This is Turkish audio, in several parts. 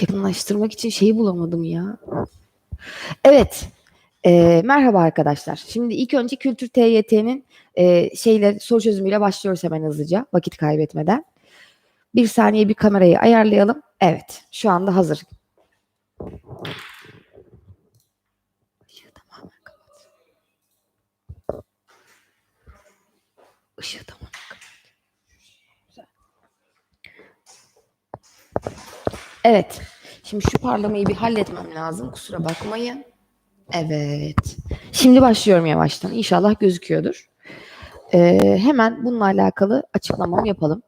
Yakınlaştırmak için şeyi bulamadım ya. Evet. Ee, merhaba arkadaşlar. Şimdi ilk önce Kültür TYT'nin e, şeyle soru çözümüyle başlıyoruz hemen hızlıca vakit kaybetmeden. Bir saniye bir kamerayı ayarlayalım. Evet. Şu anda hazır. Işığı tamamen kapat. Işığı tamamen kapat. Güzel. Evet. Şimdi şu parlamayı bir halletmem lazım. Kusura bakmayın. Evet. Şimdi başlıyorum yavaştan. İnşallah gözüküyordur. Ee, hemen bununla alakalı açıklamamı yapalım.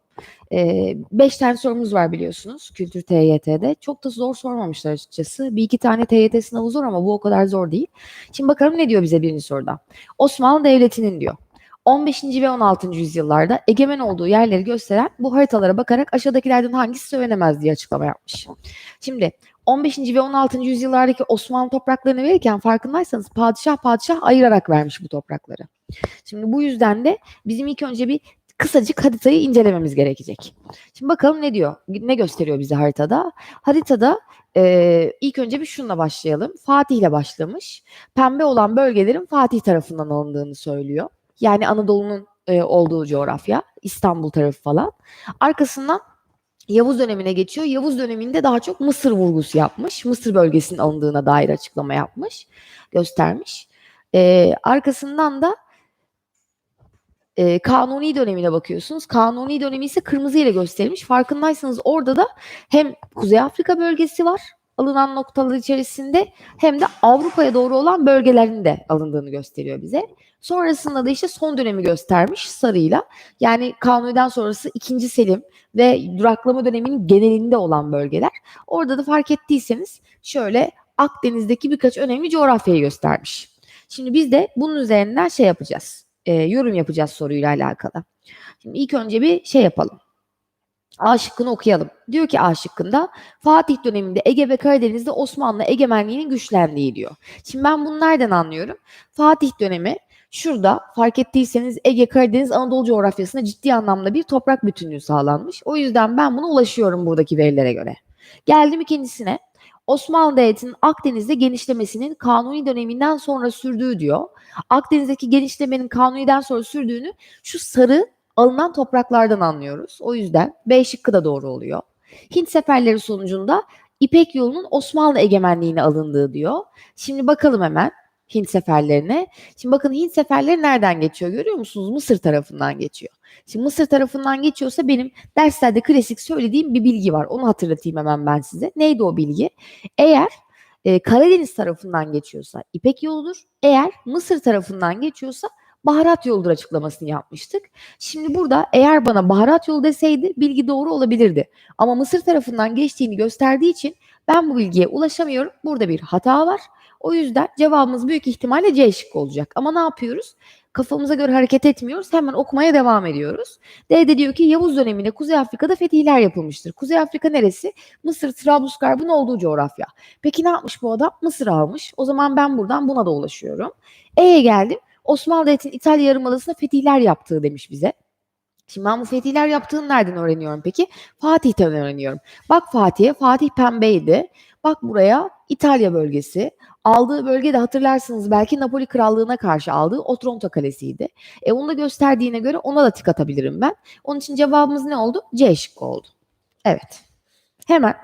Ee, beş tane sorumuz var biliyorsunuz Kültür TYT'de. Çok da zor sormamışlar açıkçası. Bir iki tane TYT sınavı zor ama bu o kadar zor değil. Şimdi bakalım ne diyor bize birinci soruda. Osmanlı Devleti'nin diyor. 15. ve 16. yüzyıllarda egemen olduğu yerleri gösteren bu haritalara bakarak aşağıdakilerden hangisi söylenemez diye açıklama yapmış. Şimdi 15. ve 16. yüzyıllardaki Osmanlı topraklarını verirken farkındaysanız padişah padişah ayırarak vermiş bu toprakları. Şimdi bu yüzden de bizim ilk önce bir kısacık haritayı incelememiz gerekecek. Şimdi bakalım ne diyor, ne gösteriyor bize haritada? Haritada e, ilk önce bir şunla başlayalım. Fatih ile başlamış. Pembe olan bölgelerin Fatih tarafından alındığını söylüyor. Yani Anadolu'nun e, olduğu coğrafya, İstanbul tarafı falan. Arkasından Yavuz dönemine geçiyor. Yavuz döneminde daha çok Mısır vurgusu yapmış. Mısır bölgesinin alındığına dair açıklama yapmış, göstermiş. Ee, arkasından da e, Kanuni dönemine bakıyorsunuz. Kanuni dönemi ise kırmızı ile gösterilmiş. Farkındaysanız orada da hem Kuzey Afrika bölgesi var alınan noktalar içerisinde hem de Avrupa'ya doğru olan bölgelerin de alındığını gösteriyor bize. Sonrasında da işte son dönemi göstermiş sarıyla. Yani Kanuni'den sonrası 2. Selim ve duraklama döneminin genelinde olan bölgeler. Orada da fark ettiyseniz şöyle Akdeniz'deki birkaç önemli coğrafyayı göstermiş. Şimdi biz de bunun üzerinden şey yapacağız. E, yorum yapacağız soruyla alakalı. Şimdi ilk önce bir şey yapalım. A şıkkını okuyalım. Diyor ki A şıkkında Fatih döneminde Ege ve Karadeniz'de Osmanlı egemenliğinin güçlendiği diyor. Şimdi ben bunu nereden anlıyorum? Fatih dönemi şurada fark ettiyseniz Ege, Karadeniz, Anadolu coğrafyasında ciddi anlamda bir toprak bütünlüğü sağlanmış. O yüzden ben buna ulaşıyorum buradaki verilere göre. Geldim ikincisine. Osmanlı Devleti'nin Akdeniz'de genişlemesinin Kanuni döneminden sonra sürdüğü diyor. Akdeniz'deki genişlemenin Kanuni'den sonra sürdüğünü şu sarı alınan topraklardan anlıyoruz. O yüzden B şıkkı da doğru oluyor. Hint seferleri sonucunda İpek yolunun Osmanlı egemenliğine alındığı diyor. Şimdi bakalım hemen Hint seferlerine. Şimdi bakın Hint seferleri nereden geçiyor görüyor musunuz? Mısır tarafından geçiyor. Şimdi Mısır tarafından geçiyorsa benim derslerde klasik söylediğim bir bilgi var. Onu hatırlatayım hemen ben size. Neydi o bilgi? Eğer e, Karadeniz tarafından geçiyorsa İpek yoludur. Eğer Mısır tarafından geçiyorsa baharat yoludur açıklamasını yapmıştık. Şimdi burada eğer bana baharat yolu deseydi bilgi doğru olabilirdi. Ama Mısır tarafından geçtiğini gösterdiği için ben bu bilgiye ulaşamıyorum. Burada bir hata var. O yüzden cevabımız büyük ihtimalle C şıkkı olacak. Ama ne yapıyoruz? Kafamıza göre hareket etmiyoruz. Hemen okumaya devam ediyoruz. D de diyor ki Yavuz döneminde Kuzey Afrika'da fetihler yapılmıştır. Kuzey Afrika neresi? Mısır, Trablusgarb'ın olduğu coğrafya. Peki ne yapmış bu adam? Mısır almış. O zaman ben buradan buna da ulaşıyorum. E'ye geldim. Osmanlı Devleti'nin İtalya Yarımadası'nda fetihler yaptığı demiş bize. Şimdi ben bu fetihler yaptığını nereden öğreniyorum peki? Fatih'ten öğreniyorum. Bak Fatih'e, Fatih pembeydi. Bak buraya İtalya bölgesi. Aldığı bölge de hatırlarsınız belki Napoli Krallığı'na karşı aldığı Otranto Kalesi'ydi. E onu da gösterdiğine göre ona da tik atabilirim ben. Onun için cevabımız ne oldu? C şıkkı oldu. Evet. Hemen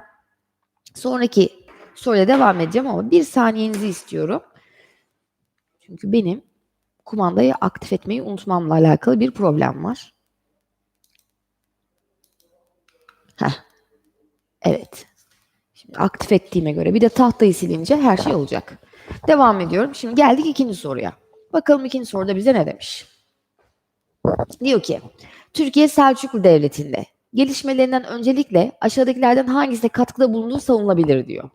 sonraki soruya devam edeceğim ama bir saniyenizi istiyorum. Çünkü benim kumandayı aktif etmeyi unutmamla alakalı bir problem var. Heh. Evet. Şimdi aktif ettiğime göre bir de tahtayı silince her şey olacak. Devam ediyorum. Şimdi geldik ikinci soruya. Bakalım ikinci soruda bize ne demiş? Diyor ki Türkiye Selçuklu Devleti'nde gelişmelerinden öncelikle aşağıdakilerden hangisine katkıda bulunduğu savunulabilir diyor.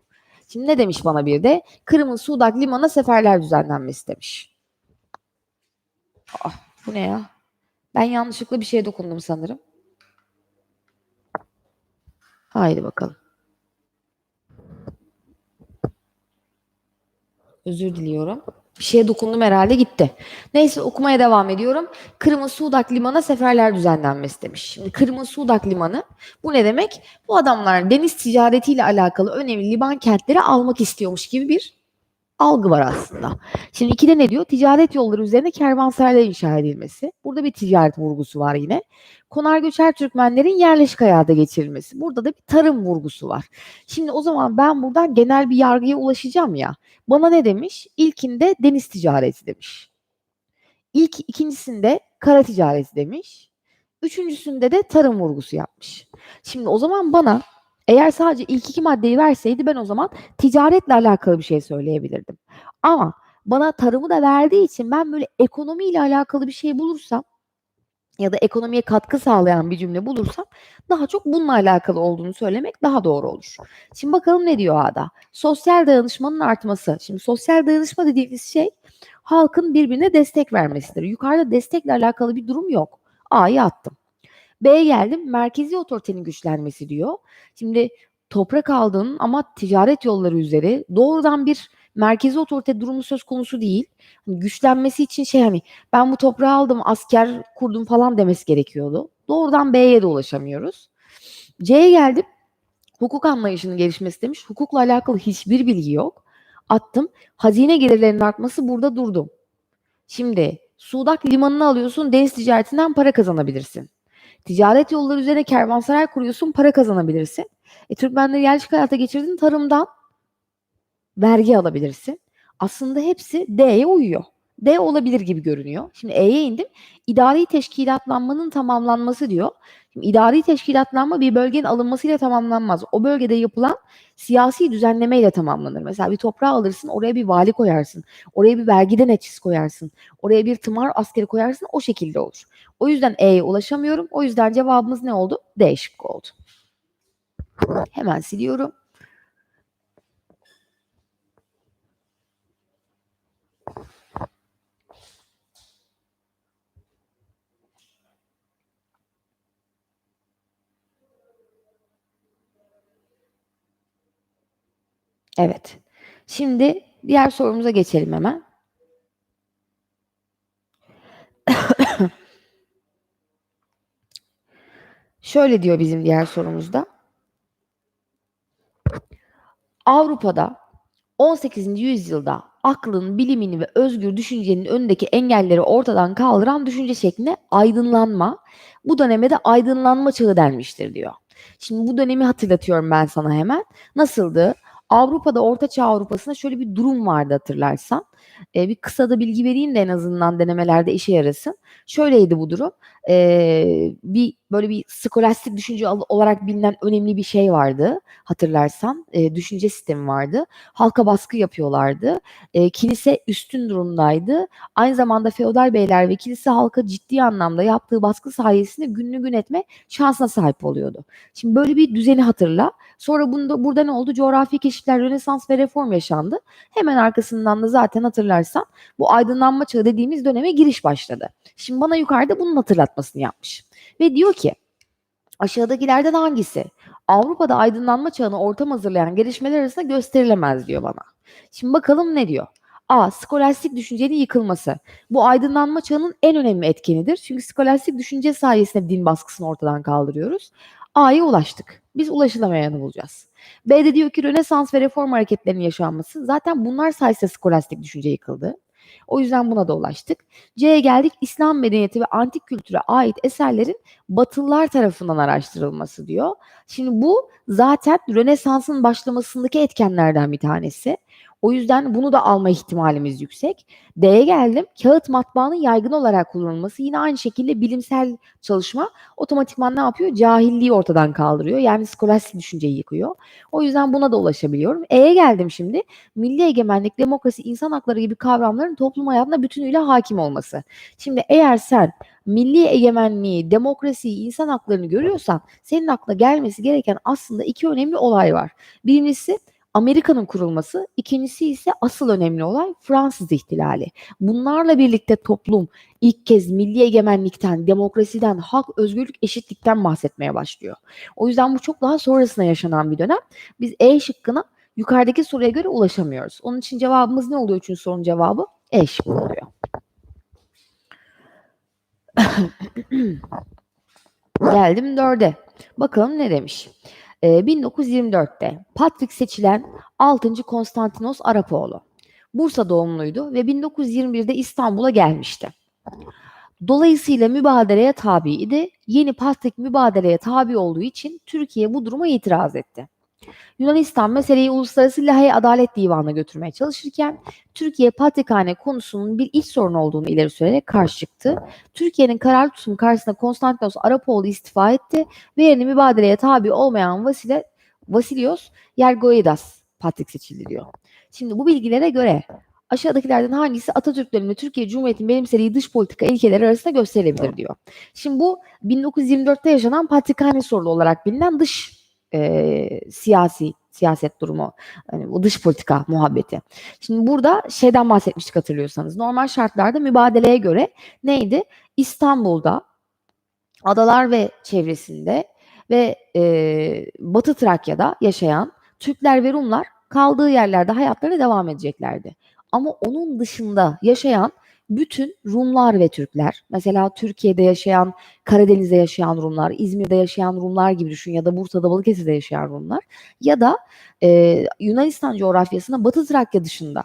Şimdi ne demiş bana bir de? Kırım'ın Sudak Liman'a seferler düzenlenmesi demiş. Ah, bu ne ya? Ben yanlışlıkla bir şeye dokundum sanırım. Haydi bakalım. Özür diliyorum. Bir şeye dokundum herhalde gitti. Neyse okumaya devam ediyorum. Kırmızı Sudak Limanı'na seferler düzenlenmesi demiş. Şimdi Kırmızı Sudak Limanı bu ne demek? Bu adamlar deniz ticaretiyle alakalı önemli liman kentleri almak istiyormuş gibi bir algı var aslında. Şimdi ikide ne diyor? Ticaret yolları üzerine kervansaraylar inşa edilmesi. Burada bir ticaret vurgusu var yine. Konar göçer Türkmenlerin yerleşik hayata geçirilmesi. Burada da bir tarım vurgusu var. Şimdi o zaman ben buradan genel bir yargıya ulaşacağım ya. Bana ne demiş? İlkinde deniz ticareti demiş. İlk ikincisinde kara ticareti demiş. Üçüncüsünde de tarım vurgusu yapmış. Şimdi o zaman bana eğer sadece ilk iki maddeyi verseydi ben o zaman ticaretle alakalı bir şey söyleyebilirdim. Ama bana tarımı da verdiği için ben böyle ekonomiyle alakalı bir şey bulursam ya da ekonomiye katkı sağlayan bir cümle bulursam daha çok bununla alakalı olduğunu söylemek daha doğru olur. Şimdi bakalım ne diyor A'da? Sosyal dayanışmanın artması. Şimdi sosyal dayanışma dediğimiz şey halkın birbirine destek vermesidir. Yukarıda destekle alakalı bir durum yok. A'yı attım. B'ye geldim. Merkezi otoritenin güçlenmesi diyor. Şimdi toprak aldığın ama ticaret yolları üzeri doğrudan bir merkezi otorite durumu söz konusu değil. Hani güçlenmesi için şey hani ben bu toprağı aldım asker kurdum falan demesi gerekiyordu. Doğrudan B'ye de ulaşamıyoruz. C'ye geldim. Hukuk anlayışının gelişmesi demiş. Hukukla alakalı hiçbir bilgi yok. Attım. Hazine gelirlerinin artması burada durdum. Şimdi Sudak limanını alıyorsun deniz ticaretinden para kazanabilirsin. Ticaret yolları üzerine kervansaray kuruyorsun para kazanabilirsin. E, Türkmenleri yerleşik hayata geçirdin tarımdan vergi alabilirsin. Aslında hepsi D'ye uyuyor. D olabilir gibi görünüyor. Şimdi E'ye indim. İdari teşkilatlanmanın tamamlanması diyor. Şimdi idari teşkilatlanma bir bölgenin alınmasıyla tamamlanmaz. O bölgede yapılan siyasi düzenlemeyle tamamlanır. Mesela bir toprağı alırsın, oraya bir vali koyarsın. Oraya bir vergi denetçisi koyarsın. Oraya bir tımar askeri koyarsın. O şekilde olur. O yüzden E'ye ulaşamıyorum. O yüzden cevabımız ne oldu? D şıkkı oldu. Hemen siliyorum. Evet. Şimdi diğer sorumuza geçelim hemen. Şöyle diyor bizim diğer sorumuzda. Avrupa'da 18. yüzyılda aklın, bilimin ve özgür düşüncenin önündeki engelleri ortadan kaldıran düşünce şekline aydınlanma, bu döneme de aydınlanma çağı denmiştir diyor. Şimdi bu dönemi hatırlatıyorum ben sana hemen. Nasıldı? Avrupa'da Orta Çağ Avrupa'sında şöyle bir durum vardı hatırlarsan. Ee, bir kısa da bilgi vereyim de en azından denemelerde işe yarasın. Şöyleydi bu durum. Ee, bir böyle bir skolastik düşünce olarak bilinen önemli bir şey vardı hatırlarsan. Ee, düşünce sistemi vardı. Halka baskı yapıyorlardı. Ee, kilise üstün durumdaydı. Aynı zamanda feodal beyler ve kilise halka ciddi anlamda yaptığı baskı sayesinde gününü gün etme şansına sahip oluyordu. Şimdi böyle bir düzeni hatırla. Sonra bunda, burada ne oldu? Coğrafi keşifler, Rönesans ve reform yaşandı. Hemen arkasından da zaten hatırlarsan bu aydınlanma çağı dediğimiz döneme giriş başladı. Şimdi bana yukarıda bunun hatırlatmasını yapmış. Ve diyor ki aşağıdakilerden hangisi Avrupa'da aydınlanma çağına ortam hazırlayan gelişmeler arasında gösterilemez diyor bana. Şimdi bakalım ne diyor? A. Skolastik düşüncenin yıkılması. Bu aydınlanma çağının en önemli etkenidir. Çünkü skolastik düşünce sayesinde din baskısını ortadan kaldırıyoruz. A'ya ulaştık. Biz ulaşılamayanı bulacağız. B'de diyor ki Rönesans ve reform hareketlerinin yaşanması. Zaten bunlar sayesinde skolastik düşünce yıkıldı. O yüzden buna da ulaştık. C'ye geldik. İslam medeniyeti ve antik kültüre ait eserlerin Batılılar tarafından araştırılması diyor. Şimdi bu zaten Rönesans'ın başlamasındaki etkenlerden bir tanesi. O yüzden bunu da alma ihtimalimiz yüksek. D'ye geldim. Kağıt matbaanın yaygın olarak kullanılması yine aynı şekilde bilimsel çalışma otomatikman ne yapıyor? Cahilliği ortadan kaldırıyor. Yani skolastik düşünceyi yıkıyor. O yüzden buna da ulaşabiliyorum. E'ye geldim şimdi. Milli egemenlik, demokrasi, insan hakları gibi kavramların toplum hayatına bütünüyle hakim olması. Şimdi eğer sen milli egemenliği, demokrasiyi, insan haklarını görüyorsan senin aklına gelmesi gereken aslında iki önemli olay var. Birincisi Amerika'nın kurulması, ikincisi ise asıl önemli olay Fransız ihtilali. Bunlarla birlikte toplum ilk kez milli egemenlikten, demokrasiden, hak, özgürlük, eşitlikten bahsetmeye başlıyor. O yüzden bu çok daha sonrasında yaşanan bir dönem. Biz E şıkkına yukarıdaki soruya göre ulaşamıyoruz. Onun için cevabımız ne oluyor üçüncü sorunun cevabı? E şıkkı oluyor. Geldim dörde. Bakalım ne demiş. Ee, 1924'te Patrick seçilen 6. Konstantinos Arapoğlu. Bursa doğumluydu ve 1921'de İstanbul'a gelmişti. Dolayısıyla mübadeleye tabiydi. Yeni Patrick mübadeleye tabi olduğu için Türkiye bu duruma itiraz etti. Yunanistan meseleyi Uluslararası Lahey Adalet Divanı'na götürmeye çalışırken Türkiye Patrikhane konusunun bir iç sorun olduğunu ileri sürerek karşı çıktı. Türkiye'nin kararlı tutumu karşısında Konstantinos Arapoğlu istifa etti ve yerine mübadeleye tabi olmayan Vasile, Vasilios Yergoidas Patrik seçildi diyor. Şimdi bu bilgilere göre aşağıdakilerden hangisi Atatürk döneminde Türkiye Cumhuriyeti'nin benimsediği dış politika ilkeleri arasında gösterilebilir diyor. Şimdi bu 1924'te yaşanan Patrikhane sorunu olarak bilinen dış e, siyasi siyaset durumu, yani bu dış politika muhabbeti. Şimdi burada şeyden bahsetmiştik hatırlıyorsanız. Normal şartlarda mübadeleye göre neydi? İstanbul'da adalar ve çevresinde ve e, Batı Trakya'da yaşayan Türkler ve Rumlar kaldığı yerlerde hayatlarına devam edeceklerdi. Ama onun dışında yaşayan bütün Rumlar ve Türkler, mesela Türkiye'de yaşayan, Karadeniz'de yaşayan Rumlar, İzmir'de yaşayan Rumlar gibi düşün ya da Bursa'da, Balıkesir'de yaşayan Rumlar ya da e, Yunanistan coğrafyasında Batı Trakya dışında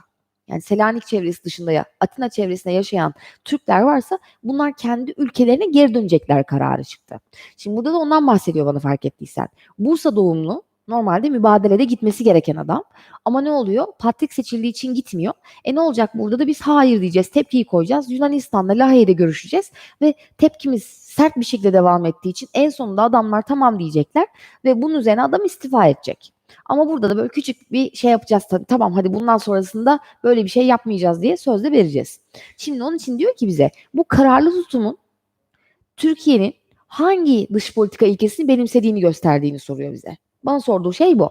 yani Selanik çevresi dışında ya Atina çevresinde yaşayan Türkler varsa bunlar kendi ülkelerine geri dönecekler kararı çıktı. Şimdi burada da ondan bahsediyor bana fark ettiysen. Bursa doğumlu normalde mübadelede gitmesi gereken adam. Ama ne oluyor? Patrik seçildiği için gitmiyor. E ne olacak burada da biz hayır diyeceğiz, tepkiyi koyacağız. Yunanistan'da Lahey'de görüşeceğiz ve tepkimiz sert bir şekilde devam ettiği için en sonunda adamlar tamam diyecekler ve bunun üzerine adam istifa edecek. Ama burada da böyle küçük bir şey yapacağız. Tamam hadi bundan sonrasında böyle bir şey yapmayacağız diye sözde vereceğiz. Şimdi onun için diyor ki bize bu kararlı tutumun Türkiye'nin hangi dış politika ilkesini benimsediğini gösterdiğini soruyor bize. Bana sorduğu şey bu.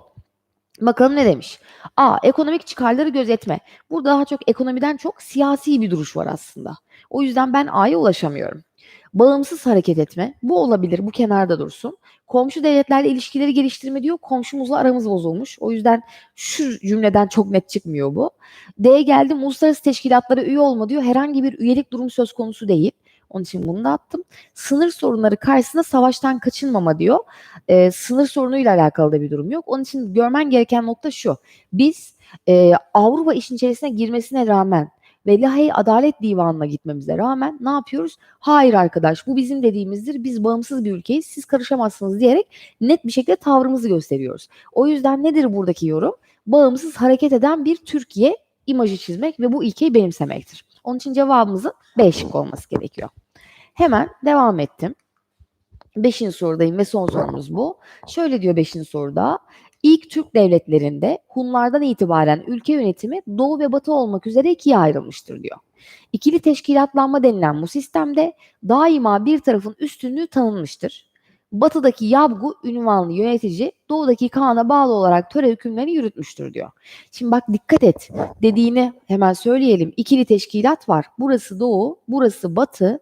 Bakalım ne demiş? A. Ekonomik çıkarları gözetme. Burada daha çok ekonomiden çok siyasi bir duruş var aslında. O yüzden ben A'ya ulaşamıyorum. Bağımsız hareket etme. Bu olabilir. Bu kenarda dursun. Komşu devletlerle ilişkileri geliştirme diyor. Komşumuzla aramız bozulmuş. O yüzden şu cümleden çok net çıkmıyor bu. D'ye geldim. Uluslararası teşkilatlara üye olma diyor. Herhangi bir üyelik durum söz konusu değil. Onun için bunu da attım. Sınır sorunları karşısında savaştan kaçınmama diyor. Ee, sınır sorunuyla alakalı da bir durum yok. Onun için görmen gereken nokta şu. Biz e, Avrupa işin içerisine girmesine rağmen ve Lahey Adalet Divanı'na gitmemize rağmen ne yapıyoruz? Hayır arkadaş bu bizim dediğimizdir. Biz bağımsız bir ülkeyiz. Siz karışamazsınız diyerek net bir şekilde tavrımızı gösteriyoruz. O yüzden nedir buradaki yorum? Bağımsız hareket eden bir Türkiye imajı çizmek ve bu ilkeyi benimsemektir. Onun için cevabımızın B şık olması gerekiyor. Hemen devam ettim. Beşinci sorudayım ve son sorumuz bu. Şöyle diyor beşinci soruda. İlk Türk devletlerinde Hunlardan itibaren ülke yönetimi Doğu ve Batı olmak üzere ikiye ayrılmıştır diyor. İkili teşkilatlanma denilen bu sistemde daima bir tarafın üstünlüğü tanınmıştır. Batıdaki Yabgu ünvanlı yönetici doğudaki Kaan'a bağlı olarak töre hükümlerini yürütmüştür diyor. Şimdi bak dikkat et dediğini hemen söyleyelim. İkili teşkilat var. Burası Doğu, burası Batı.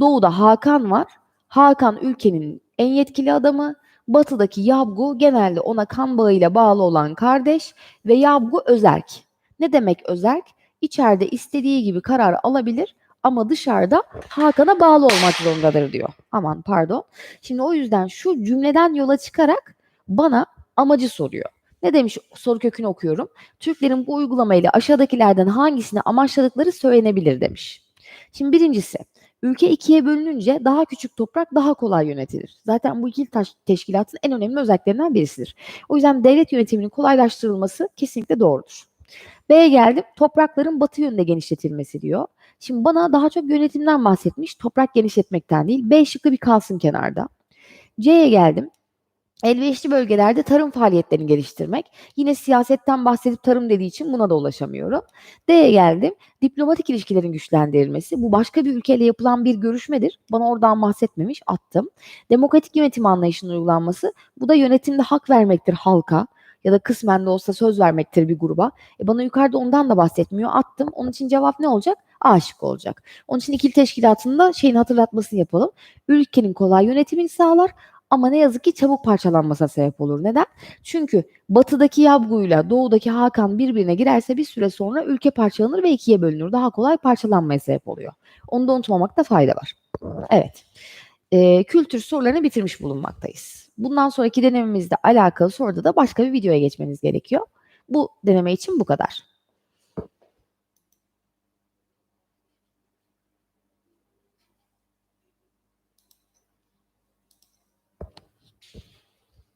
Doğuda Hakan var. Hakan ülkenin en yetkili adamı. Batıdaki Yabgu genelde ona kan bağıyla bağlı olan kardeş ve Yabgu özerk. Ne demek özerk? İçeride istediği gibi karar alabilir ama dışarıda Hakan'a bağlı olmak zorundadır diyor. Aman pardon. Şimdi o yüzden şu cümleden yola çıkarak bana amacı soruyor. Ne demiş soru kökünü okuyorum. Türklerin bu uygulamayla aşağıdakilerden hangisini amaçladıkları söylenebilir demiş. Şimdi birincisi ülke ikiye bölününce daha küçük toprak daha kolay yönetilir. Zaten bu ikili teşkilatın en önemli özelliklerinden birisidir. O yüzden devlet yönetiminin kolaylaştırılması kesinlikle doğrudur. B'ye geldim. Toprakların batı yönünde genişletilmesi diyor. Şimdi bana daha çok yönetimden bahsetmiş. Toprak genişletmekten değil. B şıkkı bir kalsın kenarda. C'ye geldim. Elverişli bölgelerde tarım faaliyetlerini geliştirmek. Yine siyasetten bahsedip tarım dediği için buna da ulaşamıyorum. D'ye geldim. Diplomatik ilişkilerin güçlendirilmesi. Bu başka bir ülkeyle yapılan bir görüşmedir. Bana oradan bahsetmemiş. Attım. Demokratik yönetim anlayışının uygulanması. Bu da yönetimde hak vermektir halka ya da kısmen de olsa söz vermektir bir gruba. E bana yukarıda ondan da bahsetmiyor. Attım. Onun için cevap ne olacak? A şıkkı olacak. Onun için ikili teşkilatında şeyin hatırlatmasını yapalım. Ülkenin kolay yönetimini sağlar Ama ne yazık ki çabuk parçalanmasına sebep olur. Neden? Çünkü batıdaki Yabgu'yla doğudaki Hakan birbirine girerse bir süre sonra ülke parçalanır ve ikiye bölünür. Daha kolay parçalanmaya sebep oluyor. Onu da unutmamakta fayda var. Evet. Ee, kültür sorularını bitirmiş bulunmaktayız. Bundan sonraki denememizle alakalı soruda da başka bir videoya geçmeniz gerekiyor. Bu deneme için bu kadar.